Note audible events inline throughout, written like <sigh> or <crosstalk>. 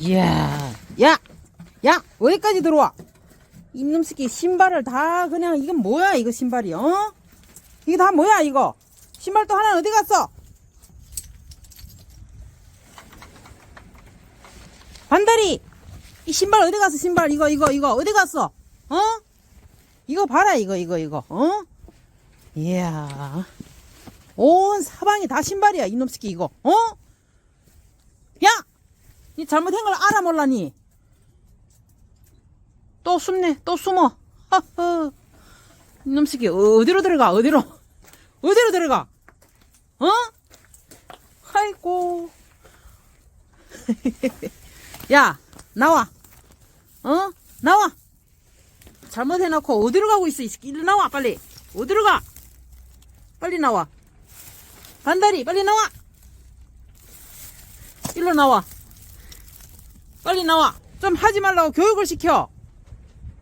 이야, 야, 야, 어디까지 들어와? 이놈 새끼 신발을 다 그냥 이건 뭐야 이거 신발이 어? 이게 다 뭐야 이거? 신발 또 하나 어디 갔어? 반다리, 이 신발 어디 갔어 신발 이거 이거 이거 어디 갔어? 어? 이거 봐라 이거 이거 이거 어? 이야, 온 사방이 다 신발이야 이놈 새끼 이거 어? 야, 니 잘못한 걸 알아 몰라니? 또 숨네, 또 숨어. 하하. 이놈 새끼, 어디로 들어가, 어디로? 어디로 들어가? 어? 아이고. <laughs> 야, 나와. 어? 나와. 잘못해놓고 어디로 가고 있어, 이 새끼. 일로 나와, 빨리. 어디로 가? 빨리 나와. 반다리, 빨리 나와. 일로 나와. 빨리 나와. 좀 하지 말라고 교육을 시켜.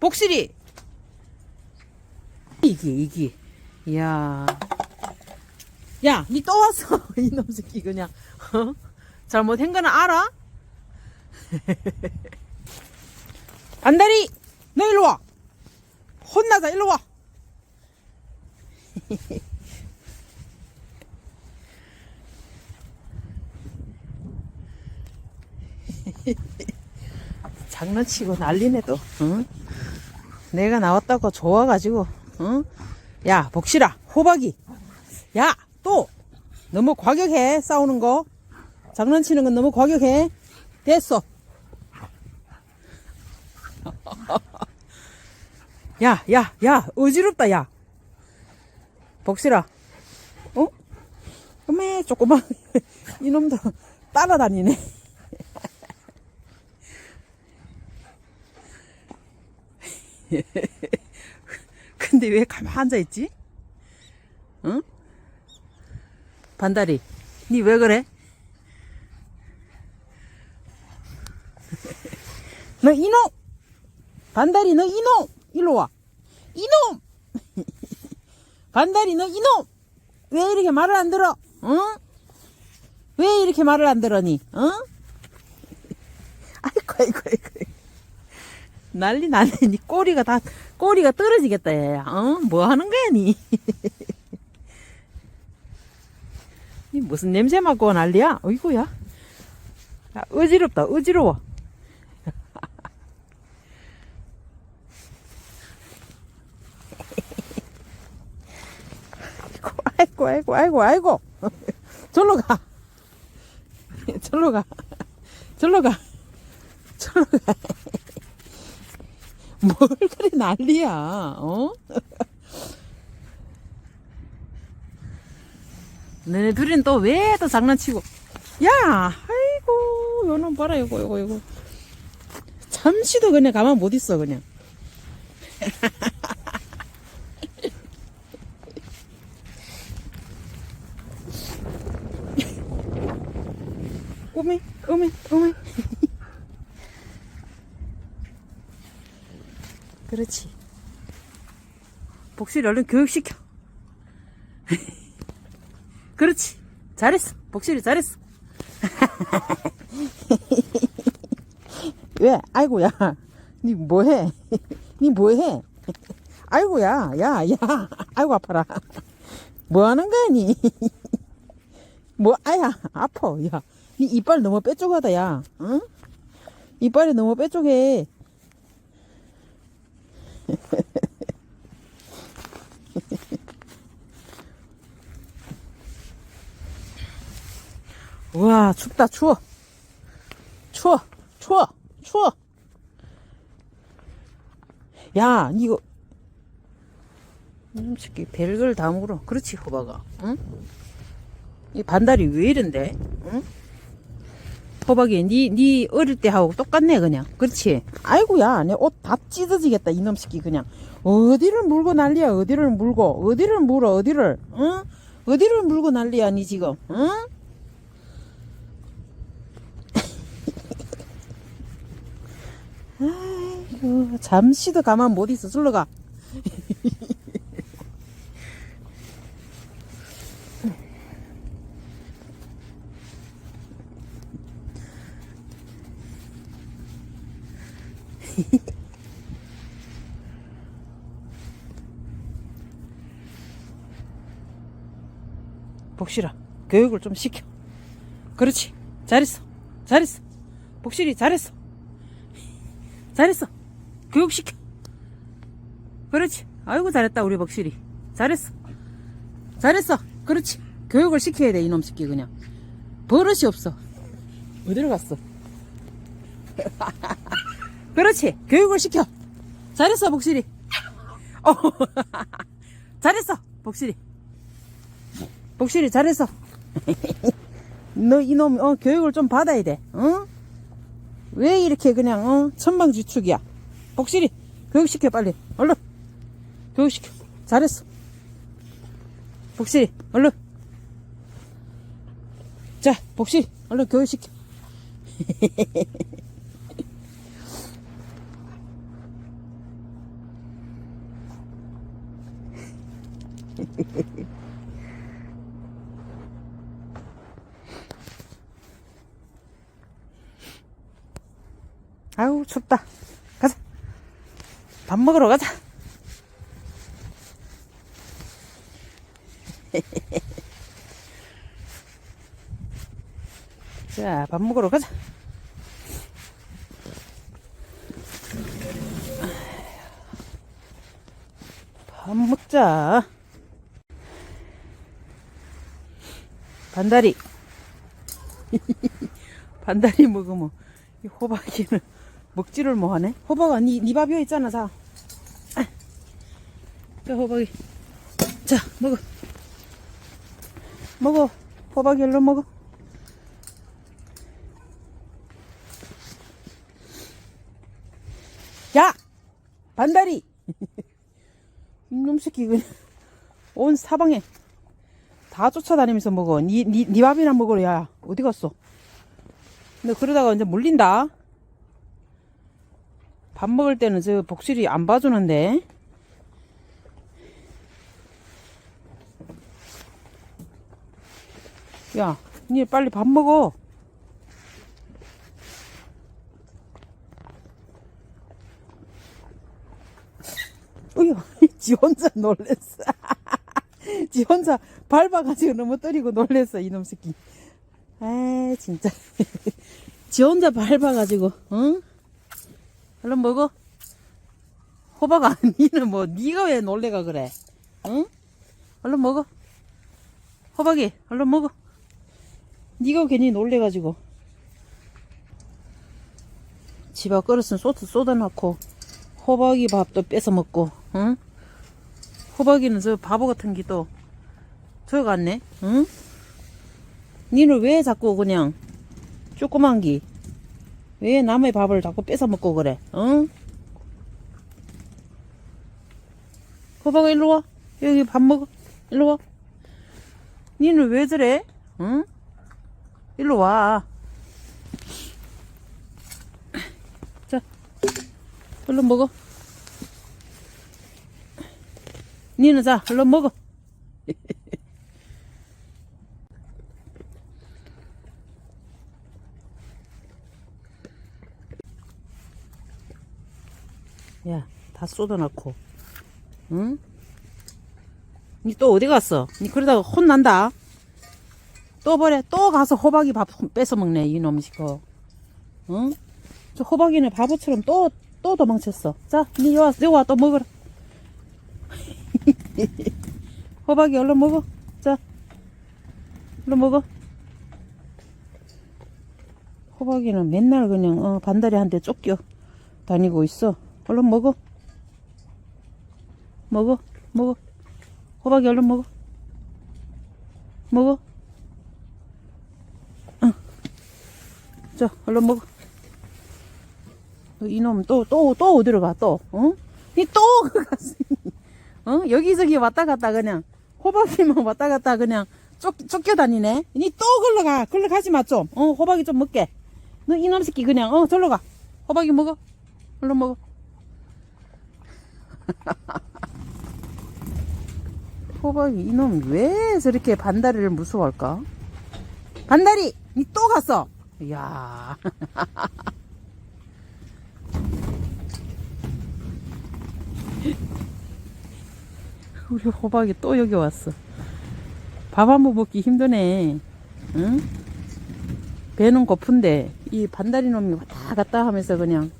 복실이. 이게, 이게. 이야. 야, 니 또 왔어. <laughs> 이놈 새끼, 그냥. 어? 잘못한 거는 알아? <laughs> 안다리! 너 일로 와! 혼나자, 일로 와! <laughs> 장난치고 난리네 또. 응? 내가 나왔다고 좋아가지고. 응? 야 복실아 호박이. 야 또 너무 과격해 싸우는 거. 장난치는 건 너무 과격해. 됐어. <laughs> 야, 야, 야, 어지럽다, 야. 복실아, 어? 어메, 조그만, <laughs> 이놈도 따라다니네. <laughs> 근데 왜 가만 앉아있지? 응? 반다리, 니 왜 그래? <laughs> 너 이놈! 반다리, 너 이놈! 일로 와. 이놈! <laughs> 반다리, 너 이놈! 왜 이렇게 말을 안 들어? 응? 왜 이렇게 말을 안 들어니? 응? 아이고, 아이고, 아이고. 난리 나네. 니 꼬리가 다, 꼬리가 떨어지겠다, 얘야. 어? 뭐 하는 거야, 니? <laughs> 니 무슨 냄새 맡고 난리야? 어이구야. 아, 어지럽다, 어지러워. <laughs> 아이고, 아이고, 아이고, 아이고. <laughs> 절로 가. 절로 가. 절로 가. 절로 가. 뭘 그래 난리야, 어? 너네 둘이는 또 왜 또 장난치고. 야, 아이고, 요놈 봐라, 요거, 요거, 요거. 잠시도 그냥 가만 못 있어, 그냥. 오메, 오메, 오메. 그렇지. 복실이 얼른 교육시켜. <laughs> 그렇지. 잘했어. 복실이 잘했어. <laughs> 왜? 아이고야. 니 뭐해? <laughs> 니 뭐해? 아이고야. 야, 야. 아이고, 아파라. 뭐 하는 거야, 니? 뭐, 아야. 아파. 야. 니 이빨 너무 빼쪽하다, 야. 응? 이빨이 너무 빼쪽해. <laughs> 우와 춥다. 추워. 추워. 추워. 추워. 야 이거. 이놈 새끼 별걸 다 물어 그렇지 호박아. 응? 이 반달이 왜 이런데? 응? 호박이 니, 니 어릴 때 하고 똑같네 그냥. 그렇지? 아이고야 내 옷 다 찢어지겠다 이놈 새끼 그냥. 어디를 물고 난리야 어디를 물고. 어디를 물어 어디를 응? 어디를 물고 난리야 니 지금 응? <laughs> 아이고 잠시도 가만 못 있어. 술로 가 복실아, 교육을 좀 시켜. 그렇지. 잘했어. 잘했어. 복실이 잘했어. 잘했어. 교육시켜. 그렇지. 아이고, 잘했다, 우리 복실이. 잘했어. 잘했어. 그렇지. 교육을 시켜야 돼, 이놈 새끼, 그냥. 버릇이 없어. 어디로 갔어? <laughs> 그렇지. 교육을 시켜. 잘했어, 복실이. 어. <laughs> 잘했어, 복실이. 복실이 잘했어. <laughs> 너 이놈 어 교육을 좀 받아야 돼. 어? 왜 이렇게 그냥 어 천방지축이야? 복실이 교육 시켜 빨리. 얼른. 교육 시켜. 잘했어. 복실이 얼른. 자, 복실이 얼른 교육 시켜. <laughs> 춥다. 가자. 밥 먹으러 가자. <laughs> 자, 밥 먹으러 가자. 밥 먹자. 반다리. <laughs> 반다리 먹으면 이 호박이는 먹지를 뭐하네. 호박아, 니, 니 밥이요 있잖아, 자. 아. 자, 호박이. 자, 먹어. 먹어. 호박이 얼른 먹어. 야! 반다리! <laughs> 이놈 새끼, 그냥. 온 사방에 다 쫓아다니면서 먹어. 니, 니, 니 밥이나 먹으러, 야. 어디 갔어? 근데 그러다가 이제 물린다. 밥 먹을 때는 저 복실이 안 봐주는데. 야, 니 빨리 밥 먹어. 어휴, <laughs> 지 혼자 놀랬어. <laughs> 지 혼자 밟아가지고 때리고 놀랬어, 이놈 새끼. 아, 진짜. <laughs> 지 혼자 밟아가지고, 응? 얼른 먹어. 호박 아, 니는 뭐, 니가 왜 놀래가 그래? 응? 얼른 먹어. 호박이, 얼른 먹어. 니가 괜히 놀래가지고. 집앞 그릇은 소스 쏟아놓고, 호박이 밥도 뺏어 먹고, 응? 호박이는 저 바보 같은 저거 같네, 응? 니는 왜 자꾸 그냥, 조그만 기, 왜 남의 밥을 자꾸 뺏어 먹고 그래? 응? 호박아 일로 와. 여기 밥 먹어. 일로 와. 니는 왜 저래? 응? 일로 와. 자, 얼른 먹어. 니는 자, 얼른 먹어. 야, 다 쏟아놓고. 응? 니 또 어디 갔어? 니 그러다가 혼난다. 또 버려. 또 가서 호박이 밥 뺏어 먹네, 이놈 시거. 응? 저 호박이는 바보처럼 또, 또 도망쳤어. 자, 니 와, 여기 와, 또 먹어라. <laughs> 호박이 얼른 먹어. 자, 얼른 먹어. 호박이는 맨날 그냥, 어, 반다리한테 쫓겨 다니고 있어. 얼른 먹어. 먹어. 먹어. 호박이 얼른 먹어. 먹어. 응. 자, 얼른 먹어. 너 이놈 또, 또, 또 어디로 가, 또? 어? 이또 갔어. <laughs> 어? 여기저기 왔다 갔다 그냥. 호박이만 <laughs> 왔다 갔다 그냥 쫓, 쫓겨다니네. 니 또 걸러 가. 걸러 가지 마, 좀. 어, 호박이 좀 먹게. 너 이놈 새끼 그냥, 어, 절로 가. 호박이 먹어. 얼른 먹어. <laughs> 호박이 이놈 왜 저렇게 반다리를 무서워할까? 반다리! 니 또 갔어! 이야. <laughs> 우리 호박이 또 여기 왔어. 밥 한 번 먹기 힘드네. 응? 배는 고픈데, 이 반다리 놈이 왔다 갔다 하면서 그냥.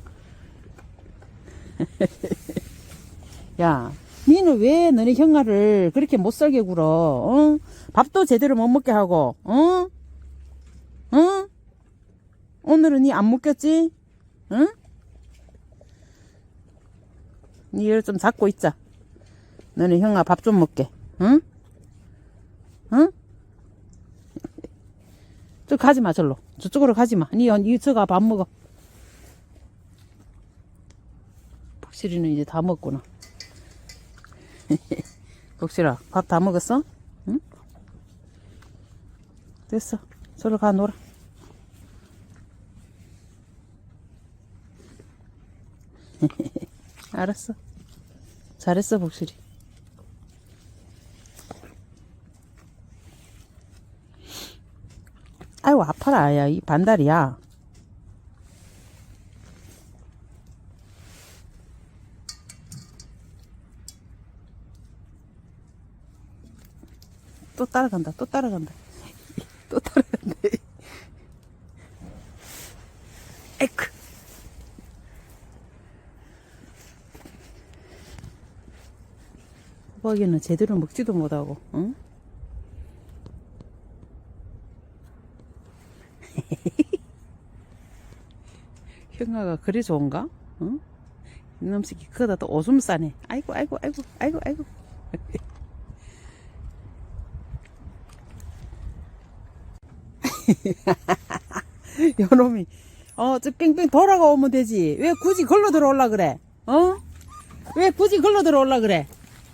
<laughs> 야 니는 왜 너네 형아를 그렇게 못 살게 굴어 어? 밥도 제대로 못 먹게 하고 어? 어? 오늘은 니안 먹겠지? 응? 니 이를 좀 잡고 있자 너네 형아 밥 좀 먹게 응? 응? 저 가지 마 절로 저쪽으로 가지 마. 니 니 저가 밥 먹어. 복실이는 이제 다 먹구나. <laughs> 복실아 밥 다 먹었어? 응? 됐어. 저로 가 놀아. <laughs> 알았어. 잘했어 복실이. 아이고 아파라 야 이 반달이야 또 따라간다 또 따라간다 또 따라간다 에크 호박이는 제대로 먹지도 못하고 응? <laughs> 형아가 그래 좋은가? 응? 이놈 새끼 그거다 또 오줌 싸네. 아이고 아이고 아이고 아이고 아이고. <laughs> 요놈이 어저 뺑뺑 돌아가오면 되지. 왜 굳이 걸로 들어올라 그래? 어? 왜 굳이 걸로 들어올라 그래?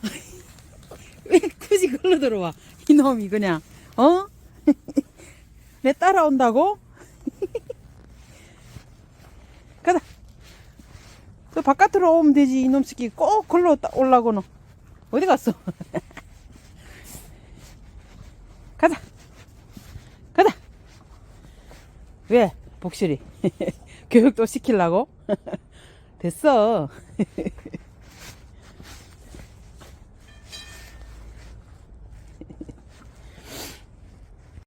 <laughs> 왜 굳이 걸로 들어와? 이놈이 그냥 어? <laughs> 내 따라온다고? 가자. 저 바깥으로 오면 되지 이놈 새끼 꼭 따- 올라고는 어디 갔어? 가자. 왜 복실이 <laughs> 교육도 시키려고? <laughs> 됐어. <laughs>